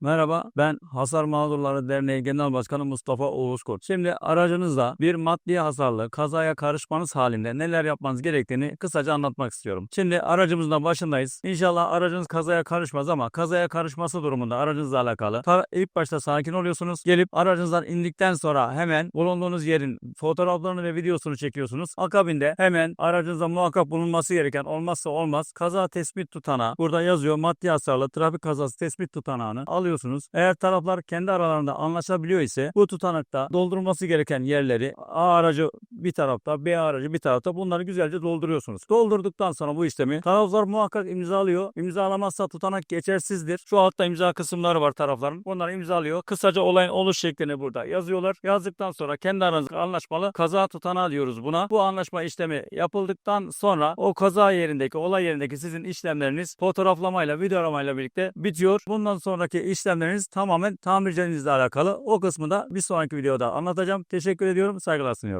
Merhaba, ben Hasar Mağdurları Derneği Genel Başkanı Mustafa Oğuz Kurt. Şimdi aracınızda bir maddi hasarlı kazaya karışmanız halinde neler yapmanız gerektiğini kısaca anlatmak istiyorum. Şimdi aracımızın da başındayız. İnşallah aracınız kazaya karışmaz ama kazaya karışması durumunda aracınızla alakalı ilk başta sakin oluyorsunuz. Gelip aracınızdan indikten sonra hemen bulunduğunuz yerin fotoğraflarını ve videosunu çekiyorsunuz. Akabinde hemen aracınızda muhakkak bulunması gereken olmazsa olmaz kaza tespit tutanağı. Burada yazıyor maddi hasarlı trafik kazası tespit tutanağını alıyorsunuz. Eğer taraflar kendi aralarında anlaşabiliyor ise bu tutanakta doldurulması gereken yerleri A aracı bir tarafta B aracı bir tarafta bunları güzelce dolduruyorsunuz. Doldurduktan sonra bu işlemi taraflar muhakkak imzalıyor. İmzalamazsa tutanak geçersizdir. Şu altta imza kısımları var tarafların. Bunları imzalıyor. Kısaca olayın oluş şeklini burada yazıyorlar. Yazdıktan sonra kendi aranızda anlaşmalı kaza tutanağı diyoruz buna. Bu anlaşma işlemi yapıldıktan sonra o kaza yerindeki olay yerindeki sizin işlemleriniz fotoğraflamayla videolamayla birlikte bitiyor. Bundan sonraki işlemleriniz tamamen tamircinizle alakalı. O kısmı da bir sonraki videoda anlatacağım. Teşekkür ediyorum. Saygılar sunuyorum.